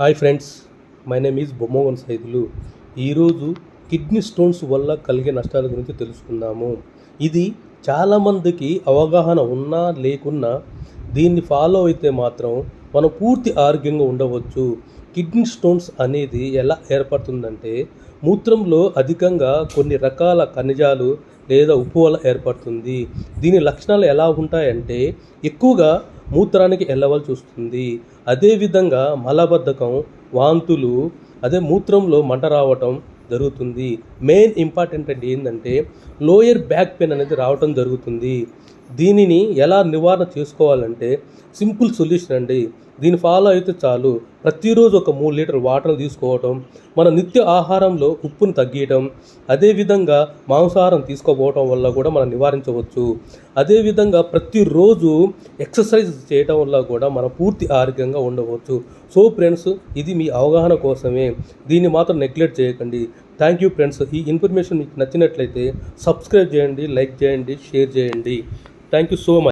Hi friends my name is Bommogan Saidulu ఈరోజు kidney stones వల్ల కలిగే నష్టాల గురించి తెలుసుకుందాము. ఇది చాలామందికి అవగాహన ఉన్నా లేకున్నా దీన్ని ఫాలో అయితే మాత్రం మనం పూర్తి ఆరోగ్యంగా ఉండవచ్చు. కిడ్నీ స్టోన్స్ అనేది ఎలా ఏర్పడుతుందంటే మూత్రంలో అధికంగా కొన్ని రకాల ఖనిజాలు లేదా ఉప్పు వల్ల ఏర్పడుతుంది. దీని లక్షణాలు ఎలా ఉంటాయంటే ఎక్కువగా మూత్రానికి వెళ్ళవలసి వస్తుంది. అదేవిధంగా మలబద్ధకం వాంతులు అదే మూత్రంలో మంట రావటం జరుగుతుంది. మెయిన్ ఇంపార్టెంట్ అంటే ఏంటంటే లోయర్ బ్యాక్ పెయిన్ అనేది రావటం జరుగుతుంది. దీనిని ఎలా నివారణ చేసుకోవాలంటే సింపుల్ సొల్యూషన్ అండి. దీన్ని ఫాలో అయితే చాలు. ప్రతిరోజు ఒక మూడు లీటర్ వాటర్ తీసుకోవటం మన నిత్య ఆహారంలో ఉప్పును తగ్గియటం అదేవిధంగా మాంసాహారం తీసుకోపోవటం వల్ల కూడా మనం నివారించవచ్చు. అదేవిధంగా ప్రతిరోజు ఎక్సర్సైజ్ చేయటం వల్ల కూడా మనం పూర్తి ఆరోగ్యంగా ఉండవచ్చు. సో ఫ్రెండ్స్ ఇది మీ అవగాహన కోసమే. దీన్ని మాత్రం నెగ్లెక్ట్ చేయకండి. థ్యాంక్ యూ ఫ్రెండ్స్ ఈ ఇన్ఫర్మేషన్ మీకు నచ్చినట్లయితే సబ్స్క్రైబ్ చేయండి లైక్ చేయండి షేర్ చేయండి. Thank you so much